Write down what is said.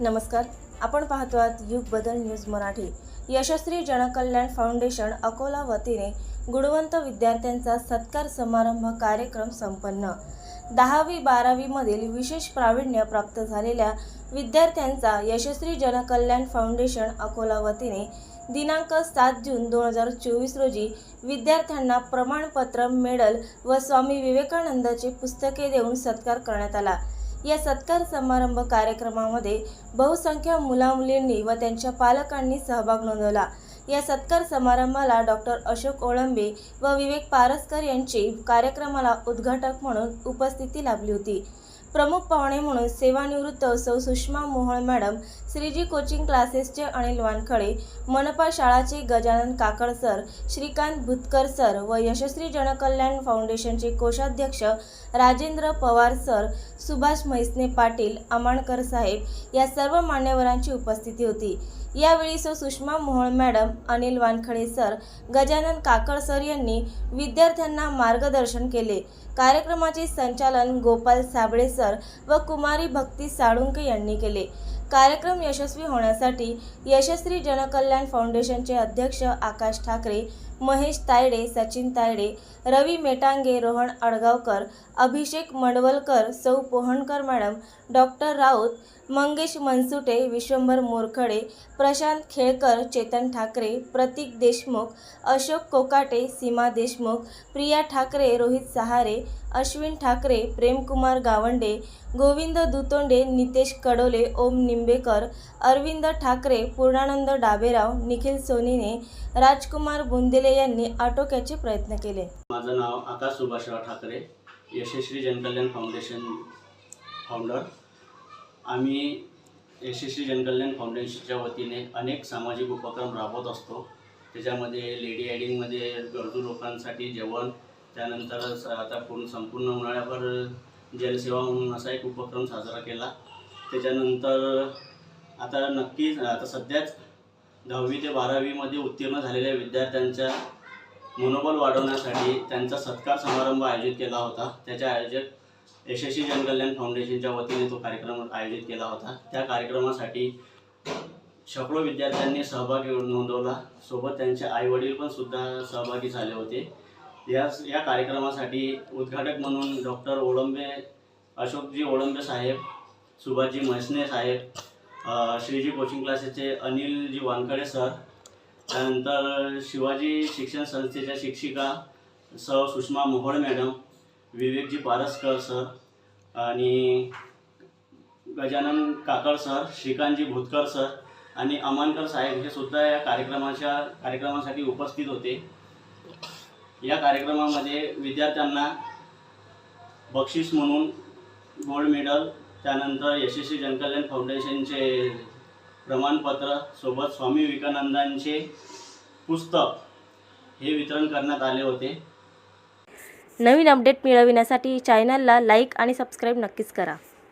नमस्कार. आपण पाहतो आहात युग बदल न्यूज मराठी. यशस्वी जनकल्याण फाउंडेशन अकोला वतीने गुणवंत विद्यार्थ्यांचा सत्कार समारंभ कार्यक्रम संपन्न. दहावी बारावीमधील विशेष प्रावीण्य प्राप्त झालेल्या विद्यार्थ्यांचा यशस्वी जनकल्याण फाउंडेशन अकोला वतीने दिनांक सात जून दोन हजार चोवीस रोजी विद्यार्थ्यांना प्रमाणपत्र मेडल व स्वामी विवेकानंदाचे पुस्तके देऊन सत्कार करण्यात आला. या सत्कार समारंभ कार्यक्रमामध्ये बहुसंख्य मुलामुलींनी व त्यांच्या पालकांनी सहभाग नोंदवला. या सत्कार समारंभाला डॉक्टर अशोक ओळंबे व विवेक पारसकर यांची कार्यक्रमाला उद्घाटक म्हणून उपस्थिती लाभली होती. प्रमुख पाहुणे म्हणून सेवानिवृत्त सौ सुषमा मोहोळ मॅडम श्रीजी कोचिंग क्लासेसचे अनिल वानखळे मनपा शाळाचे गजानन काकड सर श्रीकांत भुतकर सर व यशस्वी जनकल्याण फाउंडेशनचे कोषाध्यक्ष राजेंद्र पवार सर सुभाष म्हैसने पाटील अमाणकर साहेब या सर्व मान्यवरांची उपस्थिती होती. यावेळी so Sushma Mohol madam Anil Wankhade sir Gajanan Kakad sir यांनी विद्यार्थ्यांना मार्गदर्शन केले. कार्यक्रमाचे संचालन गोपाल साबळे सर व कुमारी भक्ती साळुंके यांनी केले. कार्यक्रम यशस्वी होण्यासाठी यशस्वी जनकल्याण फाउंडेशनचे अध्यक्ष आकाश ठाकरे महेश तायडे सचिन तायडे रवी मेटांगे रोहन अडगावकर अभिषेक मंडवलकर सौ पोहणकर मॅडम डॉक्टर राऊत मंगेश मनसुटे विश्वंभर मोरखडे प्रशांत खेळकर चेतन ठाकरे प्रतीक देशमुख अशोक कोकाटे सीमा देशमुख प्रिया ठाकरे रोहित सहारे अश्विन ठाकरे प्रेमकुमार गावंडे गोविंद दुतोंडे नितेश कडोले ओम निंबेकर अरविंद ठाकरे पूर्णानंद डाबेराव निखिल सोनीने राजकुमार बुंदेले यांनी आटोक्याचे प्रयत्न केले. माझं नाव आकाश सुभाषराव ठाकरे यशस्वी जनकल्याण फाउंडेशन फाउंडर आम्ही यशस्वी जनकल्याण फाउंडेशनच्या वतीने अनेक सामाजिक उपक्रम राबवत असतो. त्याच्यामध्ये लेडी आयडिंगमध्ये गरजू लोकांसाठी जेवण त्यानंतर स- आता पूर्ण संपूर्ण उन्हाळ्याभर जलसेवा म्हणून असा एक उपक्रम साजरा केला. त्याच्यानंतर आता नक्कीच आता सध्याच दहावी ते बारावीमध्ये उत्तीर्ण झालेल्या विद्यार्थ्यांच्या मनोबल वाढवण्यासाठी त्यांचा सत्कार समारंभ आयोजित केला होता. त्याच्या आयोजक यशस्वी जनकल्याण फाउंडेशनच्या वतीने तो कार्यक्रम आयोजित केला होता. त्या कार्यक्रमासाठी शेकडो विद्यार्थ्यांनी सहभाग नोंदवला. सोबत त्यांचे आईवडील पण सुद्धा सहभागी झाले होते. या या कार्यक्रमासाठी उद्घाटक म्हणून डॉक्टर ओळंबे अशोकजी ओळंबे साहेब सुभाषजी म्हसने साहेब श्रीजी कोचिंग क्लासेसचे अनिलजी वानकडे सर त्यानंतर शिवाजी शिक्षण संस्थेच्या शिक्षिका सौ सुषमा मोहोळ मॅडम विवेकजी पारसकर सर आणि गजानन काकड सर श्रीकांतजी भुतकर सर आणि अमानकर साहेब हे सुद्धा या कार्यक्रमाच्या कार्यक्रमासाठी उपस्थित होते. या कार्यक्रमामध्ये विद्यार्थ्यांना बक्षीस म्हणून गोल्ड मेडल त्यानंतर यशस्वी जनकल्याण फाउंडेशनचे प्रमाणपत्र सोबत स्वामी विवेकानंदांचे पुस्तक हे वितरण करण्यात आले होते. नवीन अपडेट मिळविण्यासाठी चॅनलला लाईक आणि सबस्क्राईब नक्कीच करा.